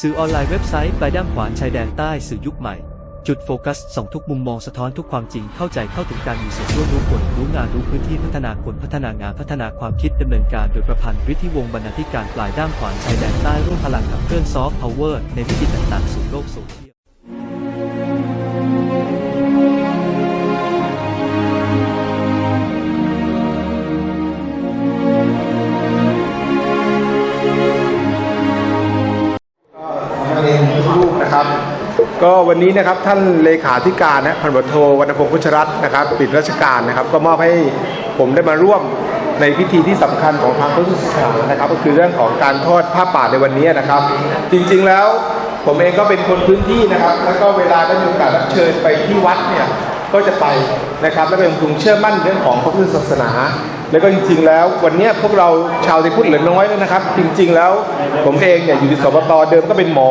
สื่อออนไลน์เว็บไซต์ปลายด้ามขวานชายแดนใต้สื่อยุคใหม่ จุดโฟกัสส่องทุกมุมมองสะท้อนทุกความจริงเข้าใจเข้าถึงการมีส่วนร่วมรู้ผลรู้งานรู้พื้นที่พัฒนาคนพัฒนางานพัฒนาความคิดดำเนินการโดยประพันธ์ฤทธิวงบรรณาธิการปลายด้ามขวานชายแดนใต้ร่วมพลังขับเคลื่อนซอฟต์พาวเวอร์ในวิธีต่างๆสู่โลกสูง ก็วันนี้นะครับท่านเลขาธิการนะพันบทโทวรรณพงศ์พุชรัตน์นะครับปิดราชการนะครับ ก็มอบให้ผมได้มาร่วมในพิธีที่สำคัญของทางพุทธศาสนานะครับ ก็คือเรื่องของการทอดผ้าป่าในวันนี้นะครับ จริงๆแล้วผมเองก็เป็นคนพื้นที่นะครับ แล้วก็เวลาได้มีโอกาสรับเชิญไปที่วัดเนี่ยก็จะไปนะครับและเป็นคุงเชื่อมั่นเรื่องของพระพุทธศาสนา แล้วก็จริงๆ แล้ววันนี้พวกเราชาวไทยพุทธเหลือน้อยแล้วนะครับ จริงๆ แล้วผมเองเนี่ยอยู่ที่สบตเดิมก็เป็นหมอ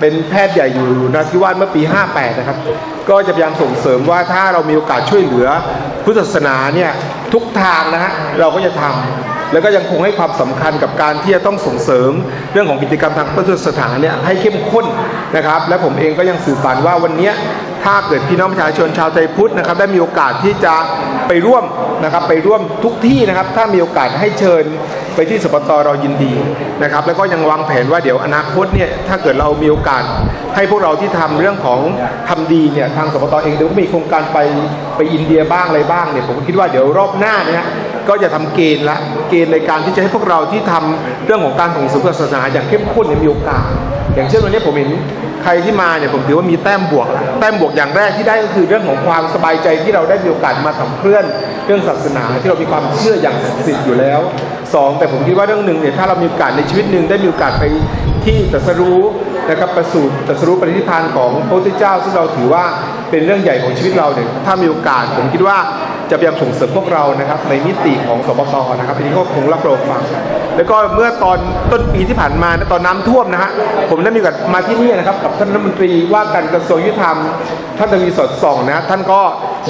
เป็นแพทย์ใหญ่อยู่นาทิวาสเมื่อปี 58 นะครับ ก็จะพยายามส่งเสริมว่าถ้าเรามีโอกาสช่วยเหลือพุทธศาสนาเนี่ยทุกทางนะฮะเราก็จะทำ แล้วก็ยังคงให้ความสำคัญกับการที่จะต้องส่งเสริมเรื่องของกิจกรรมทางพุทธศาสนาเนี่ยให้เข้มข้นนะครับ และผมเองก็ยังสื่อสารว่าวันนี้ถ้าเกิดพี่น้องประชาชนชาวไทยพุทธนะครับได้มีโอกาสที่จะไปร่วมนะครับไปร่วมทุกที่นะครับ ถ้ามีโอกาสให้เชิญไปที่สปตเรายินดีนะครับ แล้วก็ยังวางแผนว่าเดี๋ยวอนาคตเนี่ยถ้าเกิดเรามีโอกาสให้พวกเราที่ทำเรื่องของทำดีเนี่ยทางสปตเองเดี๋ยวก็มีโครงการไปไปอินเดียบ้างอะไรบ้างเนี่ยผมคิดว่าเดี๋ยวรอบหน้าเนี่ย ก็จะทำเกณฑ์ละเกณฑ์ในการที่จะให้พวกเราที่ทำเรื่องของการส่งเสริมศาสนาอย่างเข้มข้นเนี่ยมีโอกาสอย่างเช่นวันนี้ผมเห็นใครที่มาเนี่ยผมถือว่ามีแต้มบวกแล้วแต้มบวกอย่างแรกที่ได้ก็คือเรื่องของความสบายใจที่เราได้มีโอกาสมาทำเคลื่อนเรื่องศาสนาที่เรามีความเชื่ออย่างศักดิ์สิทธิ์อยู่แล้วสองแต่ผมคิดว่าเรื่องหนึ่งเนี่ยถ้าเรามีโอกาสในชีวิตหนึ่งได้มีโอกาสไปที่ตรัสรู้นะครับประสูติตรัสรู้ปฏิทิพานของพระพุทธเจ้า ซึ่งเราถือว่าเป็นเรื่องใหญ่ของชีวิตเราเนี่ยถ้ามีโอกาสผมคิดว่าจะพยายามส่งเสริมพวกเรานะครับในมิติของสปตนะครับอันนี้ก็คงรับรองฟังแล้วก็เมื่อตอนต้นปีที่ผ่านมาตอนน้ำท่วมนะฮะผมได้มีโอกาสมาที่นี่นะครับกับท่านรัฐมนตรีว่าการกระทรวงยุติธรรม ท่านทวีสอดส่องนะท่านก็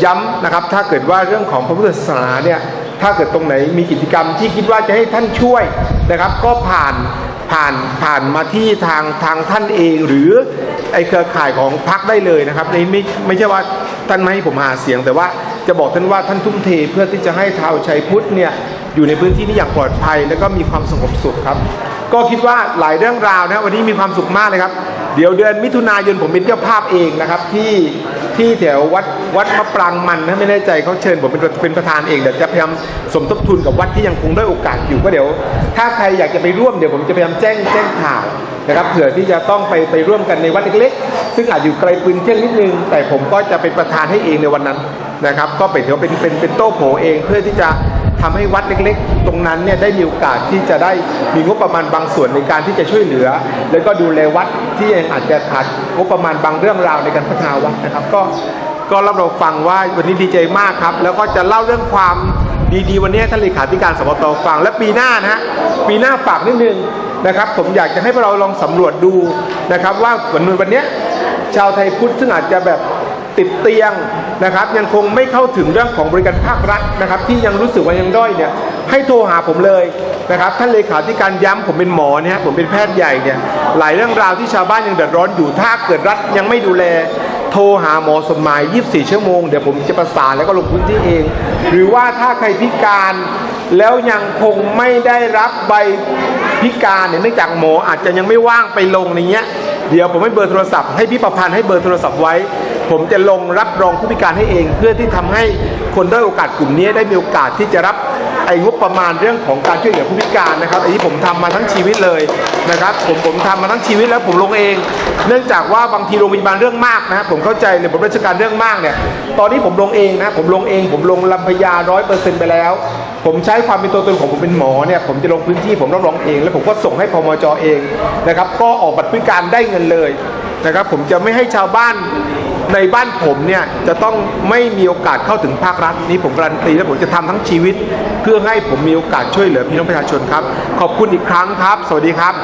ย้ำนะครับถ้าเกิดว่าเรื่องของพระพุทธศาสนาเนี่ย ถ้าเกิดตรงไหนมีกิจกรรมที่คิดว่าจะให้ท่านช่วยนะครับ ก็ผ่านผ่านผ่านมาที่ทางทางท่านเองหรือไอเครือข่ายของพรรคได้เลยนะครับในไม่ไม่ใช่ว่าท่านไม่ให้ผมหาเสียง แต่ว่าจะบอกท่านว่าท่านทุ่มเทเพื่อที่จะให้ชาวชัยพุทธเนี่ยอยู่ในพื้นที่นี้อย่างปลอดภัย แล้วก็มีความสงบสุขครับ ก็คิดว่าหลายเรื่องราวนะวันนี้มีความสุขมากเลยครับ เดี๋ยวเดือนมิถุนายนผมเป็นเจ้าภาพเองนะครับที่ ที่แถววัดวัดมะปรางมันนะไม่แน่ใจเขาเชิญผมเป็นเป็นประธานเองเดี๋ยวจะพยายามสมทบทุนกับวัดที่ยังคงได้โอกาสอยู่ก็เดี๋ยว ถ้าใครอยากจะไปร่วมเดี๋ยวผมจะพยายามแจ้งแจ้งข่าวนะครับเผื่อที่จะต้องไปไปร่วมกันในวัดเล็กๆ ซึ่งอาจอยู่ไกลปืนเที่ยงนิดนึง แต่ผมก็จะเป็นประธานให้เองในวันนั้นนะครับ ก็เป็นถือว่าเป็นเป็นเป็นโต้โผเองเพื่อที่จะ ทำให้วัดเล็กๆ ตรงนั้นเนี่ยได้มีโอกาสที่จะได้มีงบประมาณบางส่วนในการที่จะช่วยเหลือ แล้วก็ดูแลวัดที่ยังอาจจะขาดงบประมาณบางเรื่องราวในการพัฒนาวัดนะครับ ก็ก็รับเราฟังว่าวันนี้ดีใจมากครับ แล้วก็จะเล่าเรื่องความดีๆ วันนี้ท่านเลขาธิการสปตฟังและปีหน้านะฮะปีหน้าฝากนิดนึงนะครับ ผมอยากจะให้พวกเราลองสำรวจดูนะครับ ว่าวันวันนี้ชาวไทยพุทธซึ่งอาจจะแบบ ติดเตียงนะครับ ยังคงไม่เข้าถึงเรื่องของบริการภาครัฐนะครับ ที่ยังรู้สึกว่ายังด้อยเนี่ยให้โทรหาผมเลยนะครับ ท่านเลขาธิการย้ำผมเป็นหมอเนี่ยผมเป็นแพทย์ใหญ่เนี่ยหลายเรื่องราวที่ชาวบ้านยังเดือดร้อนอยู่ถ้าเกิดรัฐยังไม่ดูแลโทรหาหมอสมหมาย 24 ชั่วโมง เดี๋ยวผมจะประสานแล้วก็ลงพื้นที่เอง หรือว่าถ้าใครพิการแล้วยังคงไม่ได้รับใบพิการเนี่ยเนื่องจากหมออาจจะยังไม่ว่างไปลงในเงี้ย เดี๋ยวผมให้เบอร์โทรศัพท์ให้พี่ประพันธ์ให้เบอร์โทรศัพท์ไว้ ผมจะลงรับรองผู้พิการให้เอง เพื่อที่ทำให้คนด้อยโอกาสกลุ่มนี้ได้มีโอกาสที่จะรับไอ้งบประมาณเรื่องของการช่วยเหลือผู้พิการนะครับอันนี้ผมทำมาทั้งชีวิตเลยนะครับ ผมผมทำมาทั้งชีวิตแล้วผมลงเอง เนื่องจากว่าบางทีโรงพยาบาลเรื่องมากนะผมเข้าใจเลยผมราชการเรื่องมากเนี่ยตอนนี้ผมลงเองนะผมลงเอง ผมลงลำพญาร้อยเปอร์เซ็นต์ไปแล้ว ผมใช้ความเป็นตัวตนของผมเป็นหมอเนี่ยผมจะลงพื้นที่ผมรับรองเอง แล้วผมก็ส่งให้พมจเองนะครับก็ออกบัตรพิการได้เงินเลยนะครับผมจะไม่ให้ชาวบ้าน ในบ้านผมเนี่ยจะต้องไม่มีโอกาสเข้าถึงภาครัฐนี้ผมการันตีและผมจะทำทั้งชีวิต เพื่อให้ผมมีโอกาสช่วยเหลือพี่น้องประชาชนครับ ขอบคุณอีกครั้งครับ สวัสดีครับ